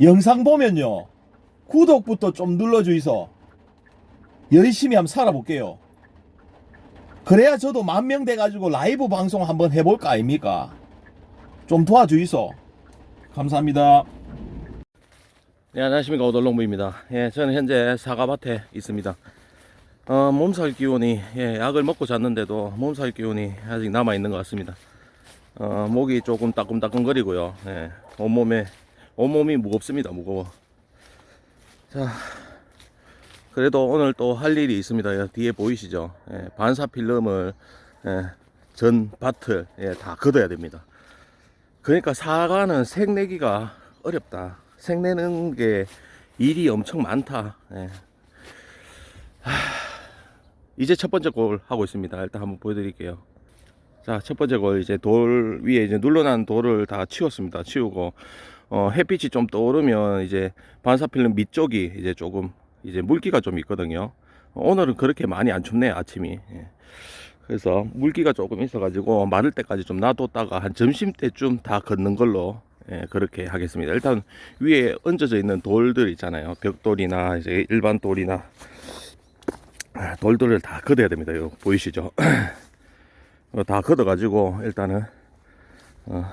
영상 보면요. 구독부터 좀 눌러주이소. 열심히 한번 살아볼게요. 그래야 저도 만 명 돼가지고 라이브 방송 한번 해볼까 아닙니까? 좀 도와주이소. 감사합니다. 네, 안녕하십니까. 오돌롱부입니다. 예, 저는 현재 사과밭에 있습니다. 어, 몸살 기운이, 예, 약을 먹고 잤는데도 몸살 기운이 아직 남아있는 것 같습니다. 어, 목이 조금 따끔따끔거리고요. 예, 온몸에, 온몸이 무겁습니다. 무거워. 자, 그래도 오늘 또 할 일이 있습니다. 예, 뒤에 보이시죠? 예, 반사 필름을, 예, 전 밭을, 예, 다 걷어야 됩니다. 그러니까 사과는 색내기가 어렵다. 색내는 게 일이 엄청 많다. 예. 하, 이제 첫 번째 골 하고 있습니다. 일단 한번 보여드릴게요. 자, 첫 번째 골 이제 돌 위에 이제 눌러난 돌을 다 치웠습니다. 치우고 어, 햇빛이 좀 떠오르면 이제 반사필름 밑쪽이 이제 조금 이제 물기가 좀 있거든요. 오늘은 그렇게 많이 안 춥네요 아침이. 예. 그래서 물기가 조금 있어가지고 마를 때까지 좀 놔뒀다가 한 점심 때쯤 다 걷는 걸로 예, 그렇게 하겠습니다. 일단 위에 얹어져 있는 돌들 있잖아요. 벽돌이나 이제 일반 돌이나 아, 돌들을 다 걷어야 됩니다. 이거 보이시죠? 어, 다 걷어가지고 일단은 어,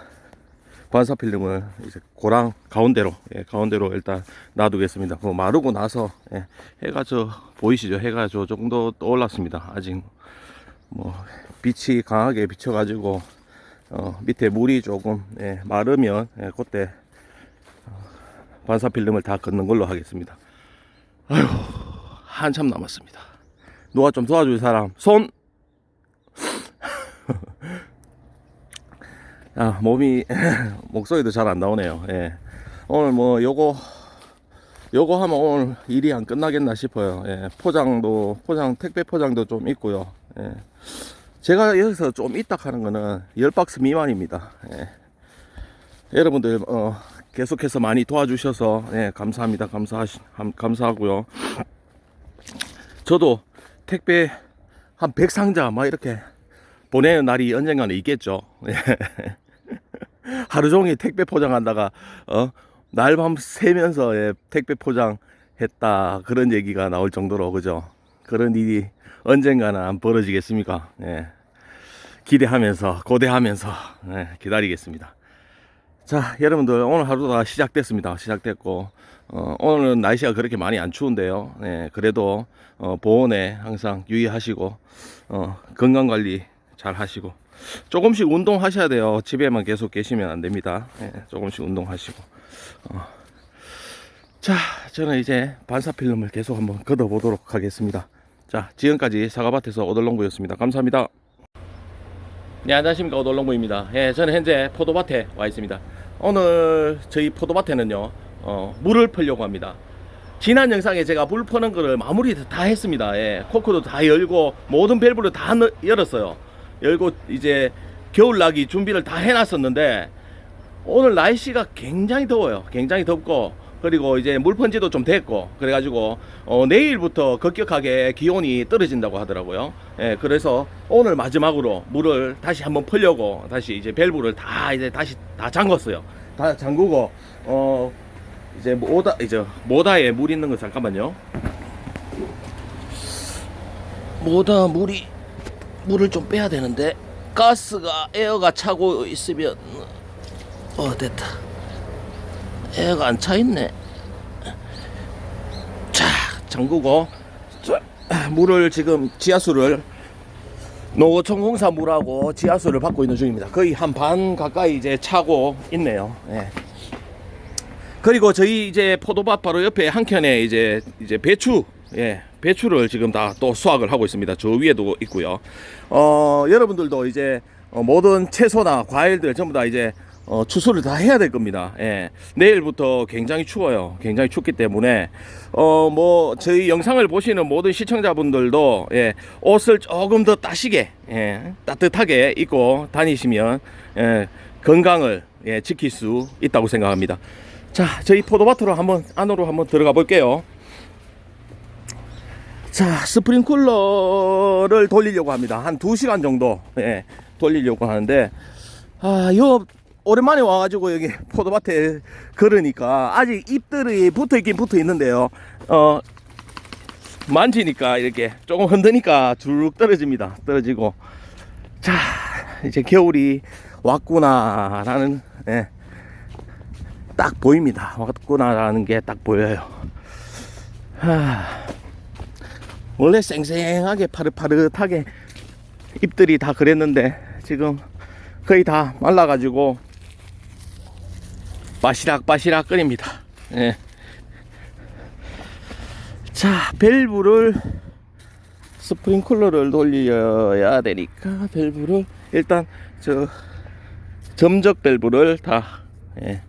반사 필름을 이제 고랑 가운데로 예, 가운데로 일단 놔두겠습니다. 그 마르고 나서 예, 해가 저 보이시죠? 해가 저 정도 떠올랐습니다. 아직 뭐 빛이 강하게 비쳐가지고 어, 밑에 물이 조금 예, 마르면 예, 그때 어, 반사 필름을 다 걷는 걸로 하겠습니다. 아휴 한참 남았습니다. 누가 좀 도와줄 사람 손. 아 몸이 목소리도 잘 안 나오네요. 예. 오늘 뭐 요거 요거 하면 오늘 일이 안 끝나겠나 싶어요. 예. 포장도 포장 택배 포장도 좀 있고요. 예. 제가 여기서 좀 이따 하는 거는 10박스 미만입니다. 예. 여러분들 어, 계속해서 많이 도와주셔서 예, 감사합니다. 함- 감사하고요. 저도 택배 한 100상자 막 이렇게 보내는 날이 언젠가는 있겠죠. 예. 하루 종일 택배 포장한다가 어, 날밤 새면서 예, 택배 포장했다 그런 얘기가 나올 정도로 그죠. 그런 일이 언젠가는 안 벌어지겠습니까? 예. 기대하면서 고대하면서 예, 기다리겠습니다. 자, 여러분들 오늘 하루가 시작됐습니다. 시작됐고 어, 오늘은 날씨가 그렇게 많이 안 추운데요. 예, 그래도 어, 보온에 항상 유의하시고 어, 건강 관리 잘 하시고 조금씩 운동하셔야 돼요. 집에만 계속 계시면 안 됩니다. 예, 조금씩 운동하시고. 어. 자, 저는 이제 반사 필름을 계속 한번 걷어 보도록 하겠습니다. 자, 지금까지 사과밭에서 오돌롱구였습니다. 감사합니다. 네, 안녕하십니까. 오돌롱구입니다. 예, 저는 현재 포도밭에 와 있습니다. 오늘 저희 포도밭에는요, 어, 물을 풀려고 합니다. 지난 영상에 제가 물 퍼는 거를 마무리 다 했습니다. 예, 코크도 다 열고, 모든 밸브를 다 넣- 열었어요. 열고, 이제 겨울 나기 준비를 다 해놨었는데, 오늘 날씨가 굉장히 더워요. 굉장히 덥고 그리고 이제 물펀지도 좀 됐고 그래가지고 어, 내일부터 급격하게 기온이 떨어진다고 하더라고요. 예, 그래서 오늘 마지막으로 물을 다시 한번 풀려고 다시 이제 밸브를 다 이제 다시 다 잠궜어요. 다 잠그고 어 이제 모다 이제 모다에 물 있는 거 잠깐만요. 모다 물이 물을 좀 빼야 되는데 가스가 에어가 차고 있으면. 어 됐다. 애가 안 차 있네. 자 잠그고. 자, 물을 지금 지하수를 노천공사 물하고 지하수를 받고 있는 중입니다. 거의 한 반 가까이 이제 차고 있네요. 예. 그리고 저희 이제 포도밭 바로 옆에 한 켠에 이제 이제 배추 예 배추를 지금 다 또 수확을 하고 있습니다 저 위에도 있고요 어 여러분들도 이제 어, 모든 채소나 과일들 전부 다 이제 어, 추수를 다 해야 될 겁니다. 예. 내일부터 굉장히 추워요. 굉장히 춥기 때문에 어 뭐 저희 영상을 보시는 모든 시청자분들도 예, 옷을 조금 더 따시게 예, 따뜻하게 입고 다니시면 예, 건강을 예, 지킬 수 있다고 생각합니다. 자, 저희 포도밭으로 한번 안으로 한번 들어가 볼게요. 자, 스프링쿨러를 돌리려고 합니다. 한 2시간 정도 예, 돌리려고 하는데 아, 요 오랜만에 와가지고 여기 포도밭에 걸으니까 아직 잎들이 붙어 있긴 붙어 있는데요. 어, 만지니까 이렇게 조금 흔드니까 쭉 떨어집니다. 떨어지고. 자, 이제 겨울이 왔구나 라는, 예, 딱 보입니다. 왔구나 라는 게 딱 보여요. 하, 원래 쌩쌩하게 파릇파릇하게 잎들이 다 그랬는데 지금 거의 다 말라가지고 바시락바시락 끓입니다. 예. 자, 밸브를 스프링클러를 돌려야 되니까 밸브를 일단 저 점적 밸브를 다 예,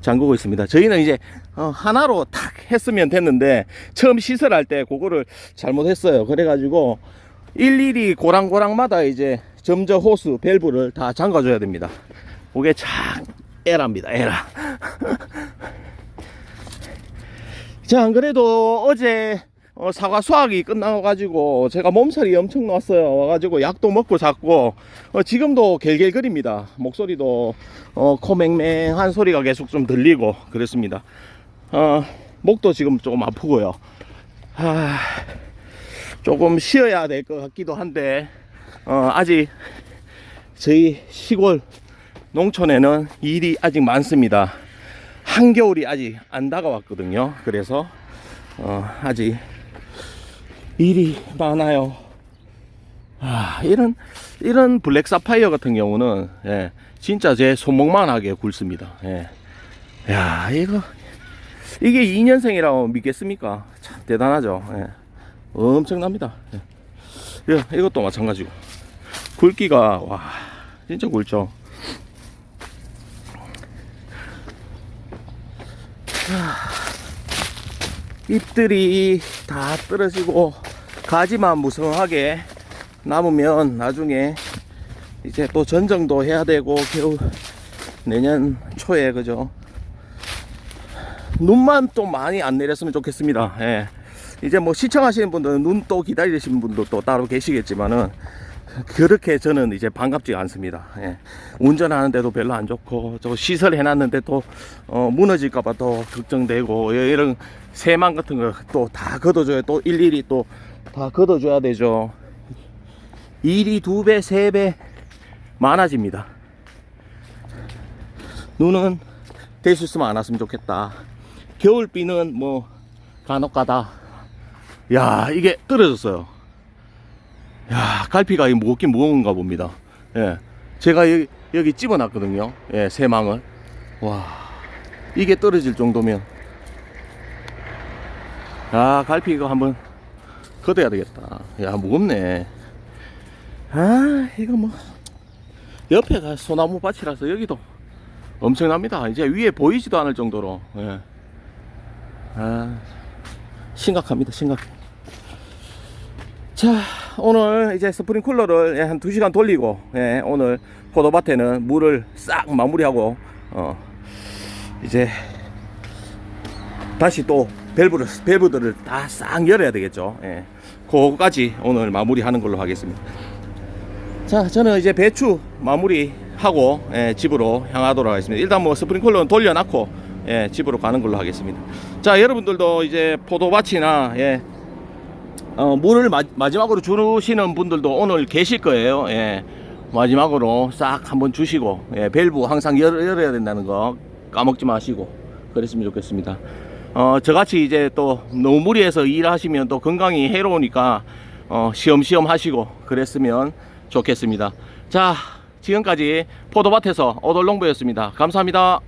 잠그고 있습니다. 저희는 이제 어, 하나로 탁 했으면 됐는데 처음 시설할 때 그거를 잘못했어요. 그래가지고 일일이 고랑고랑마다 이제 점적 호스 밸브를 다 잠가줘야 됩니다. 그게 참 에라입니다. 에라. 자, 안 그래도 어제 어, 사과 수확이 끝나가지고 제가 몸살이 엄청 났어요. 와가지고 약도 먹고 잤고 어, 지금도 갤갤거립니다. 목소리도 어, 코맹맹한 소리가 계속 좀 들리고 그랬습니다. 어, 목도 지금 조금 아프고요. 아, 조금 쉬어야 될 것 같기도 한데 어, 아직 저희 시골 농촌에는 일이 아직 많습니다. 한겨울이 아직 안 다가왔거든요. 그래서 어, 아직 일이 많아요. 아, 이런 이런 블랙 사파이어 같은 경우는 예, 진짜 제 손목만하게 굵습니다. 예. 야, 이거 이게 2년생이라고 믿겠습니까? 참 대단하죠. 예. 엄청납니다. 예. 예, 이것도 마찬가지고 굵기가 와 진짜 굵죠. 잎들이 다 떨어지고 가지만 무성하게 남으면 나중에 이제 또 전정도 해야 되고 겨우 내년 초에 그죠 눈만 또 많이 안 내렸으면 좋겠습니다 예. 이제 뭐 시청하시는 분들은 눈 또 기다리시는 분도 또 따로 계시겠지만은 그렇게 저는 이제 반갑지 않습니다. 예. 운전하는데도 별로 안 좋고 저 시설 해놨는데 또 어, 무너질까봐 또 걱정되고 예, 이런 새망 같은 거 또 다 걷어줘야 또 일일이 또 다 걷어줘야 되죠. 일이 두 배, 세 배 많아집니다. 눈은 될 수 있으면 안 왔으면 좋겠다. 겨울비는 뭐 간혹가다. 야 이게 떨어졌어요. 야, 갈피가 이 무겁긴 무거운가 봅니다. 예. 제가 여기, 여기 집어놨거든요. 예, 새 망을. 와, 이게 떨어질 정도면. 아, 갈피 이거 한번 걷어야 되겠다. 야, 무겁네. 아, 이거 뭐. 옆에가 소나무 밭이라서 여기도 엄청납니다. 이제 위에 보이지도 않을 정도로. 예. 아, 심각합니다. 심각해. 자, 오늘 이제 스프링 쿨러를 예, 한 2시간 돌리고, 예, 오늘 포도밭에는 물을 싹 마무리하고, 어, 이제 다시 또 밸브를, 밸브들을 다 싹 열어야 되겠죠. 예. 그거까지 오늘 마무리하는 걸로 하겠습니다. 자, 저는 이제 배추 마무리하고, 예, 집으로 향하도록 하겠습니다. 일단 뭐 스프링 쿨러는 돌려놨고, 예, 집으로 가는 걸로 하겠습니다. 자, 여러분들도 이제 포도밭이나, 예, 어, 물을 마, 마지막으로 주시는 분들도 오늘 계실 거예요. 예. 마지막으로 싹 한번 주시고, 예, 밸브 항상 열, 열어야 된다는 거 까먹지 마시고, 그랬으면 좋겠습니다. 어, 저같이 이제 또 너무 무리해서 일하시면 또 건강이 해로우니까, 어, 시험시험 하시고, 그랬으면 좋겠습니다. 자, 지금까지 포도밭에서 오돌농부였습니다. 감사합니다.